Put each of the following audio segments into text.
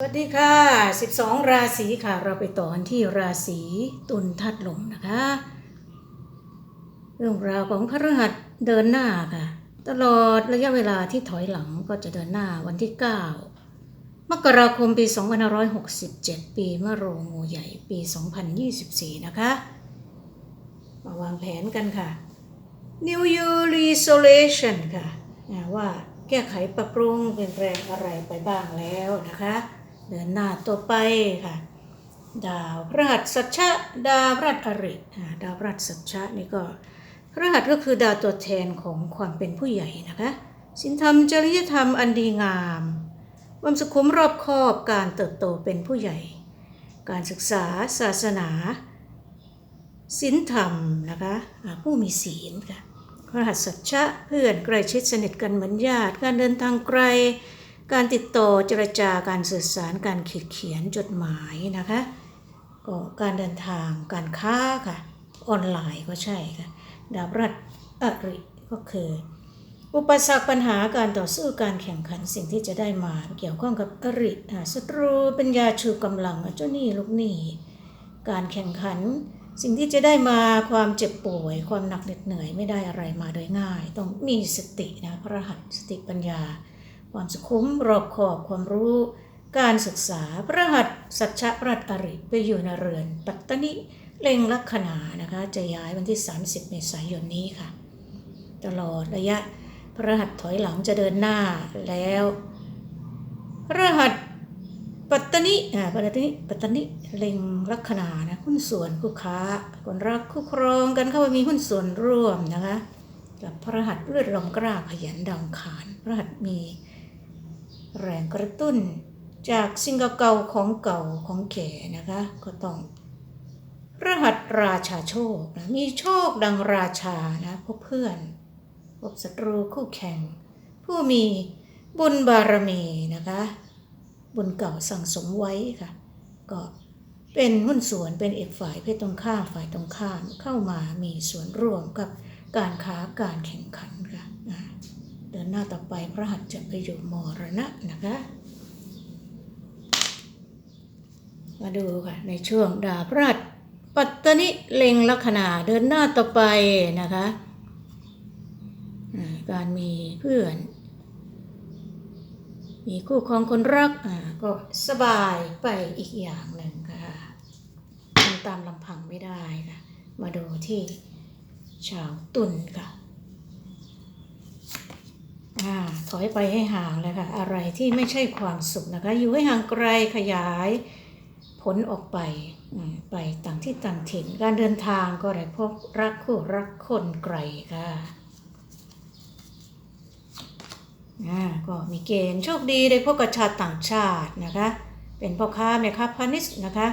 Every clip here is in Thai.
สวัสดีค่ะ 12 ราศีค่ะ เราไปต่อกันที่ราศีตุลทัดลมนะคะ เรื่องราวของพระฤหัสเดินหน้าค่ะ ตลอดระยะเวลาที่ถอยหลังก็จะเดินหน้าวันที่ 9 มกราคมปี 2567 ปีมะโรงงูใหญ่ปี 2024 นะคะ มาวางแผนกันค่ะ New Year Resolution ค่ะว่าแก้ไขปรับปรุงเปลี่ยนแปลงอะไรไปบ้างแล้วนะคะ เดินหน้าต่อไปค่ะ ดาวพฤหัสสัชชะดาวพฤหัสอริดาวพฤหัสสัชชะนี่ก็พฤหัสก็คือดาวตัวแทนของความเป็นผู้ใหญ่นะคะสินธรรมจริยธรรมอันดีงามความสุขุมรอบคอบการเติบโตเป็นผู้ใหญ่ การศึกษาศาสนาศีลธรรมนะคะผู้มีศีลค่ะพระหัสสัชชะเพื่อนใกล้ชิดสนิทกันเหมือนญาติ การเดินทางไกล การติดต่อเจรจาการสื่อสารการขีดเขียนจดหมายนะคะก็การเดินทางการค้าค่ะ ออนไลน์ก็ใช่ค่ะดาวรัฐอริก็คืออุปสรรคปัญหาการต่อสู้การแข่งขันสิ่งที่จะได้มาเกี่ยวข้องกับอริศัตรูป็นยาชูกำลังเจ้าหนี้ลูกหนี้การแข่งขันสิ่งที่จะได้มาความเจ็บป่วย ความหนักเหน็ดเหนื่อยไม่ได้อะไรมาโดยง่าย ต้องมีสตินะพระหัสสติปัญญา ความสุขุมรอบขอบความรู้ การศึกษาพระหัสสัจฉพระหัสอริไปอยู่ในเรือน ปัตตนิเล็งลัคนานะคะ จะย้ายวันที่ 30 เมษายนนี้ค่ะ ตลอดระยะพระหัสถอยหลังจะเดินหน้าแล้วพระหัสปัตตนิอ่าปัตตนิปัตตนิเล็งลัคนานะหุ้นส่วนคู่ค้าคนรักคู่ครองกันเข้าไปมีหุ้นส่วนร่วมนะคะกับพระหัสเลือดลมกล้าขยันดังขานพระหัสมี แรงกระตุ้นจากสิ่งเก่าของเก่าของแก่นะคะ ก็ต้อง รหัสราชาโชคนะมีโชคดังราชานะพบเพื่อนพบศัตรูคู่แข่ง ผู้มีบุญบารมีนะคะ บุญเก่าสั่งสมไว้ค่ะ ก็เป็นหุ้นส่วนเป็นเอกฝ่ายเพศตรงข้ามฝ่ายตรงข้ามเข้ามามีส่วนร่วมกับการค้าการแข่งขันค่ะ เดินหน้าต่อไปพระหัสจะไปอยู่มรณะนะคะ มาดูค่ะ ในช่วงดาพระหัสปัตตนิเล็งลัคนาเดินหน้าต่อไปนะคะการมีเพื่อน มีคู่ครองคนรักอ่าก็สบายไปอีกอย่างหนึ่งค่ะทำตามลำพังไม่ได้ค่ะ มาดูที่ชาวตุลค่ะ อ่าถอยไปให้ห่างเลยค่ะ อะไรที่ไม่ใช่ความสุขนะคะ อยู่ให้ห่างไกลขยายผลออกไป ไปต่างที่ต่างถิ่น การเดินทางก็ได้พบรักคู่รักคนไกลค่ะก็มีเกณฑ์โชคดีได้พบกับชาวต่างชาตินะคะ เป็นพ่อค้าแม่ค้าพาณิชย์นะคะ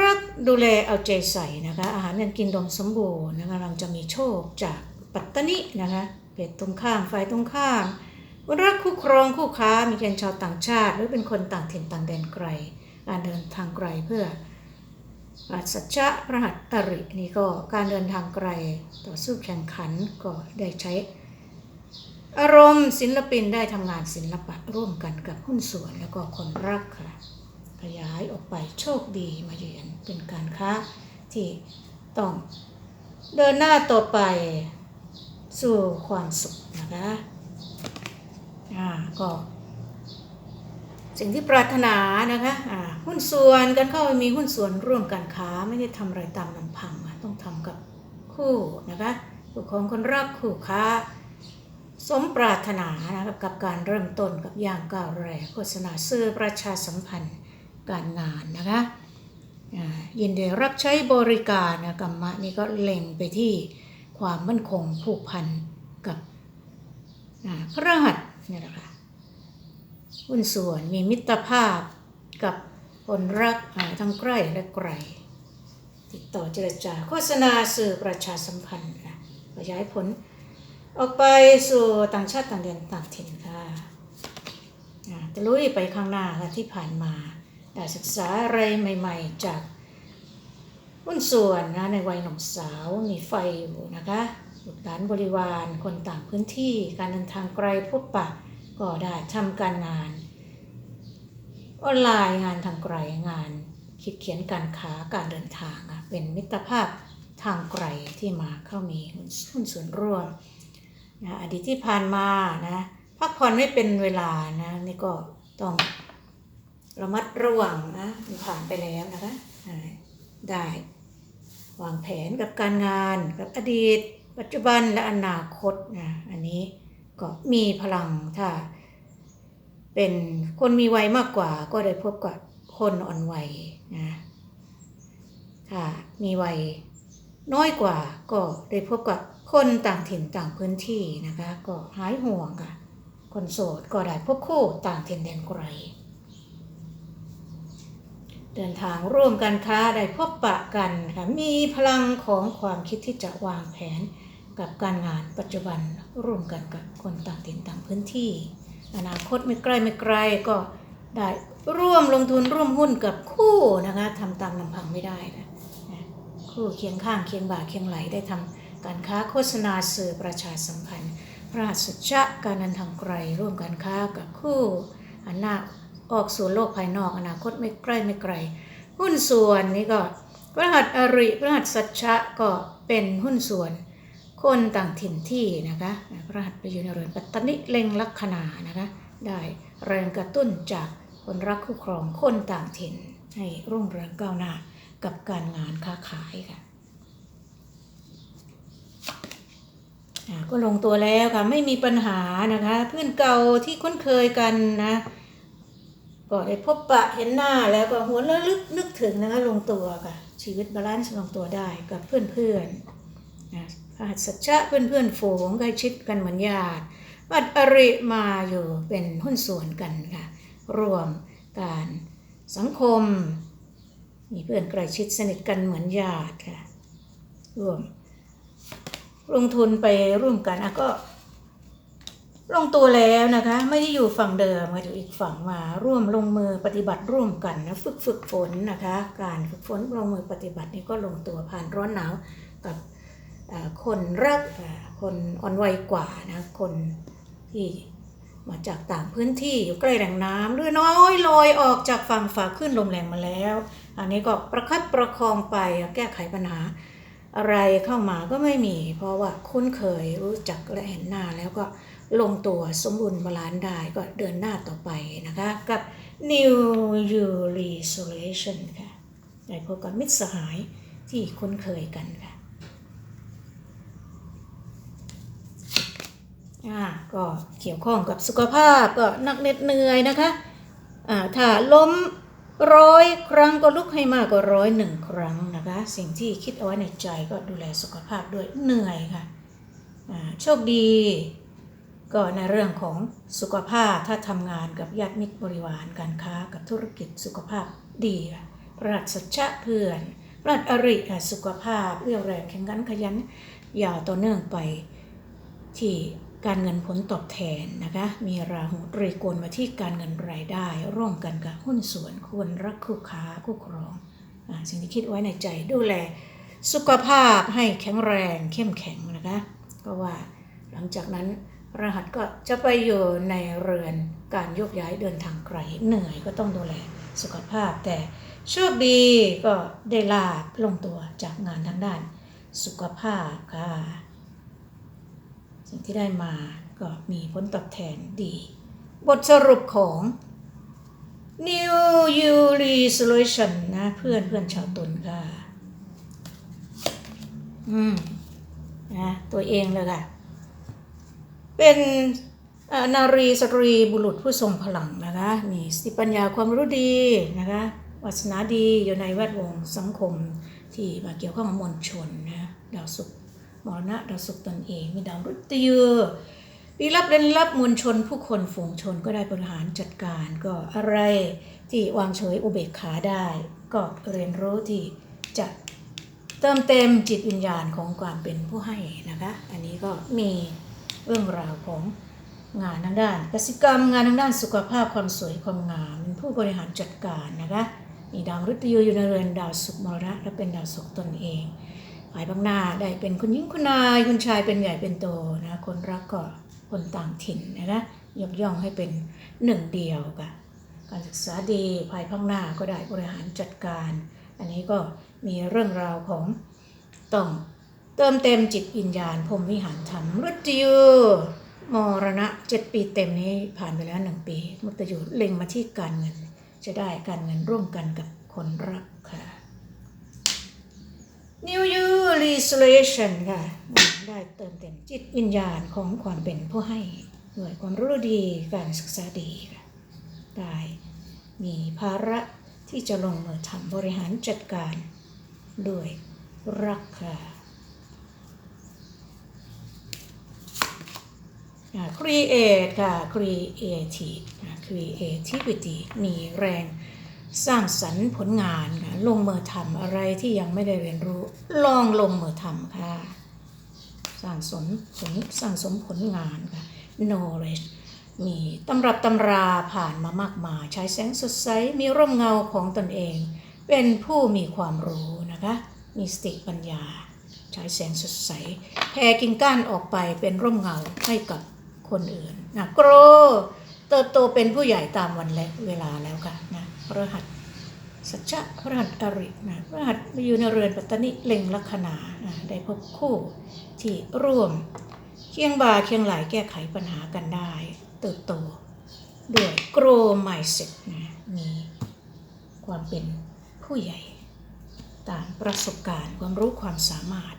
รักดูแลเอาใจใส่นะคะ อาหารการกินดมสมบูรณ์นะคะเราจะมีโชคจากปัตตนินะคะ เพศตรงข้ามฝ่ายตรงข้ามคนรักคู่ครองคู่ค้ามีเกณฑ์ชาวต่างชาติ หรือเป็นคนต่างถิ่นต่างแดนไกลการเดินทางไกลเพื่ออาสัจจะพระหัตตรินี่ก็การเดินทางไกลต่อสู้แข่งขันก็ได้ใช้ อารมณ์ศิลปินได้ทำงานศิลปะร่วมกันกับหุ้นส่วนแล้วก็คนรักค่ะขยายออกไปโชคดีมาเยือนเป็นการค้าที่ต้องเดินหน้าต่อไป สู่ความสุขนะคะอ่าก็สิ่งที่ปรารถนานะคะอ่าหุ้นส่วนกันเข้าไปมีหุ้นส่วนร่วมการค้าไม่ได้ทำอะไรตามลำพังต้องทำกับคู่นะคะคู่ของคนรักคู่ค้า สมปรารถนานะครับกับการเริ่มต้นกับย่างก้าวแรกโฆษณาซื้อประชาสัมพันธ์การงานนะคะอ่ายินดีรับใช้บริการนะกรรมะนี่ก็เล็งไปที่ ความมั่นคงผูกพันกับพระรหัสนี่แหละค่ะหุ้นส่วนมีมิตรภาพกับคนรักทั้งใกล้และไกล ติดต่อเจรจาโฆษณาสื่อประชาสัมพันธ์ขยายผล ออกไปสู่ต่างชาติต่างแดนต่างถิ่นค่ะจะลุยไปข้างหน้าค่ะที่ผ่านมาได้ศึกษาอะไรใหม่ ๆ จาก หุ้นส่วนนะในวัยหนุ่มสาวมีไฟอยู่นะคะบุตรหลานบริวารคนต่างพื้นที่การเดินทางไกลพบปะก็ได้ทำการงาน ออนไลน์งานทางไกลงาน คิดเขียนการค้าการเดินทางอะเป็นมิตรภาพทางไกลที่มาเข้ามีหุ้นส่วนร่วมนะอดีตที่ผ่านมานะพักผ่อนไม่เป็นเวลานะนี่ก็ต้องระมัดระวังนะผ่านไปแล้วนะคะ ได้ วางแผนกับการงานกับอดีต ปัจจุบันและอนาคตนะอันนี้ก็มีพลังถ้า เป็นคนมีวัยมากกว่าก็ได้พบกับคนอ่อนวัยนะถ้ามีวัยน้อยกว่าก็ได้พบกับคนต่างถิ่นต่างพื้นที่นะคะ ก็หายห่วงค่ะ คนโสดก็ได้พบคู่ต่างถิ่นแดนไกล เดินทางร่วมกันค้าได้พบปะกันค่ะมีพลังของความคิดที่จะวางแผนกับการงานปัจจุบันร่วมกันกับคนต่างถิ่นต่างพื้นที่ อนาคตไม่ใกล้ไม่ไกลก็ได้ร่วมลงทุนร่วมหุ้นกับคู่นะคะทำตามลำพังไม่ได้นะคู่เคียงข้างเคียงบ่าเคียงไหลได้ทำการค้าโฆษณาสื่อประชาสัมพันธ์ พระหัจจะการนันทางไกลร่วมการค้ากับคู่อันหน้า ออกสู่โลกภายนอกอนาคตไม่ใกล้ไม่ไกล หุ้นส่วนนี้ก็พระหัสอริพระหัสสัจจะก็เป็นหุ้นส่วน คนต่างถิ่นที่นะคะพระหัสไปอยู่ในเรือนปัตตนิเล็งลัคนานะคะได้แรงกระตุ้นจากคนรักคู่ครองคนต่างถิ่นให้รุ่งเรืองก้าวหน้ากับการงานค้าขายค่ะก็ลงตัวแล้วค่ะไม่มีปัญหานะคะ เพื่อนเก่าที่คุ้นเคยกันนะ ก็ได้พบปะเห็นหน้าแล้วก็หัวระลึกนึกถึงนะคะลงตัวค่ะชีวิตบาลานซ์ลงตัวได้กับเพื่อนๆนะพระหัสสัจจะเพื่อนๆฝูงใกล้ชิดกันเหมือนญาติวัดอริมาอยู่เป็นหุ้นส่วนกันค่ะรวมการสังคม มีเพื่อนใกล้ชิดสนิทกันเหมือนญาติค่ะรวมลงทุนไปร่วมกันอะก็ ลงตัวแล้วนะคะ ไม่ได้อยู่ฝั่งเดิมมาอยู่อีกฝั่งมาร่วมลงมือปฏิบัติร่วมกันนะฝึกฝึกฝนนะคะ การฝึกฝนลงมือปฏิบัตินี่ก็ลงตัวผ่านร้อนหนาวกับคนรักคนอ่อนวัยกว่านะคนที่มาจากต่างพื้นที่อยู่ใกล้แหล่งน้ำเรือน้อยลอยออกจากฝั่งฝาขึ้นลมแรงมาแล้ว อันนี้ก็ประคับประคองไปแก้ไขปัญหาอะไรเข้ามาก็ไม่มี เพราะว่าคุ้นเคยรู้จักและเห็นหน้าแล้วก็ ลงตัวสมบูรณ์บาลานซ์ได้ก็เดินหน้าต่อไปนะคะ กับ New You Resolution ค่ะได้พบกับมิตรสหายที่คุ้นเคยกันค่ะอ่าก็เกี่ยวข้องกับสุขภาพก็นักเหน็ดเหนื่อยนะคะอ่าถ้าล้มร้อยครั้งก็ลุกให้มากกว่าร้อยหนึ่งครั้งนะคะ สิ่งที่คิดเอาไว้ในใจก็ดูแลสุขภาพด้วยเหนื่อยค่ะโชคดี ก็ในเรื่องของสุขภาพถ้าทำงานกับญาติมิตรบริวารการค้ากับธุรกิจสุขภาพดีประหัสสัจจะเพื่อนประหัสอริสุขภาพเรี่ยวแรงแข็งขันขยันยาวต่อเนื่องไปที่การเงินผลตอบแทนนะคะมีราหูตรีโกณมาที่การเงินรายได้ ร่วมกันกับหุ้นส่วนควรรักคู่ค้าคู่ครองอาสิ่งที่คิดไว้ในใจดูแล สุขภาพให้แข็งแรงเข้มแข็งนะคะเพราะว่าหลังจากนั้น รหัสก็จะไปอยู่ในเรือนการโยกย้ายเดินทางไกลเหนื่อยก็ต้องดูแลสุขภาพ แต่โชคดีก็ได้ลาบลงตัวจากงานทางด้านสุขภาพค่ะ สิ่งที่ได้มาก็มีผลตอบแทนดี บทสรุปของ New You Resolution นะเพื่อนเพื่อนชาวตุลค่ะ อืมนะตัวเองเลยค่ะ เป็นนารีสตรีบุรุษผู้ทรงพลังนะคะมีสติปัญญาความรู้ดีนะคะวาสนาดีอยู่ในแวดวงสังคมที่มาเกี่ยวข้องกับมวลชนนะดาวศุกร์มรณะดาวศุกร์ตนเอง มีดาวรุตยูปีรับเล่นรับมวลชนผู้คนฝูงชนก็ได้บริหารจัดการก็อะไรที่วางเฉยอุเบกขาได้ ก็เรียนรู้ที่จะเติมเต็มจิตวิญญาณของความเป็นผู้ให้นะคะ อันนี้ก็มี เรื่องราวของงานทางด้านกสิกรรมงานทางด้านสุขภาพความสวยความงามเป็นผู้บริหารจัดการนะคะมีดาวฤตยูอยู่ในเรือนดาวศุกร์มรณะและเป็นดาวศุกร์ตนเองฝ่ายบางหน้าได้เป็นคุณหญิงคุณนายคุณชายเป็นใหญ่เป็นโตนะคนรักก็คนต่างถิ่นนะคะยกย่องให้เป็นหนึ่งเดียวค่ะการศึกษาดีภายภาคหน้าก็ได้บริหารจัดการ อันนี้ก็มีเรื่องราวของต้อง เติมเต็มจิตวิญญาณพรมวิหารธรรมมฤตยูมรณะเจ็ดปีเต็มนี้ผ่านไปแล้วหนึ่งปีมฤตยูเล็งมาที่การเงิน จะได้การเงินร่วมกันกับคนรักค่ะ New Year Resolution ค่ะ ได้เติมเต็มจิตวิญญาณของความเป็นผู้ให้ด้วยความรู้ดีการศึกษาดีค่ะ ได้มีภาระที่จะลงมือทำบริหารจัดการ ด้วยรักค่ะอ่า create ค่ะ creative อ่า creativity มีแรงสร้างสรรค์ผลงานค่ะลงมือทำอะไรที่ยังไม่ได้เรียนรู้ ลองลงมือทำค่ะ สร้างสมผลสร้างสมผลงานค่ะ knowledge มีตำรับตำราผ่านมามากมายใช้แสงสดใส มีร่มเงาของตนเอง เป็นผู้มีความรู้นะคะ มีสติปัญญา ใช้แสงสดใสแผ่กิ่งก้านออกไปเป็นร่มเงาให้กับ คนอื่นนะโกรเติบโตเป็นผู้ใหญ่ตามวันและเวลาแล้วค่ะนะพระหัสสัจจะพระหัสอรินะพระหัสอยู่ในเรือนปัตตนิเล็งลัคนานะได้พบคู่ที่ร่วมเคียงบ่าเคียงไหลแก้ไขปัญหากันได้ เติบโตด้วยโกรไมเซ็ตนะมีความเป็นผู้ใหญ่ตามประสบการณ์ความรู้ความสามารถ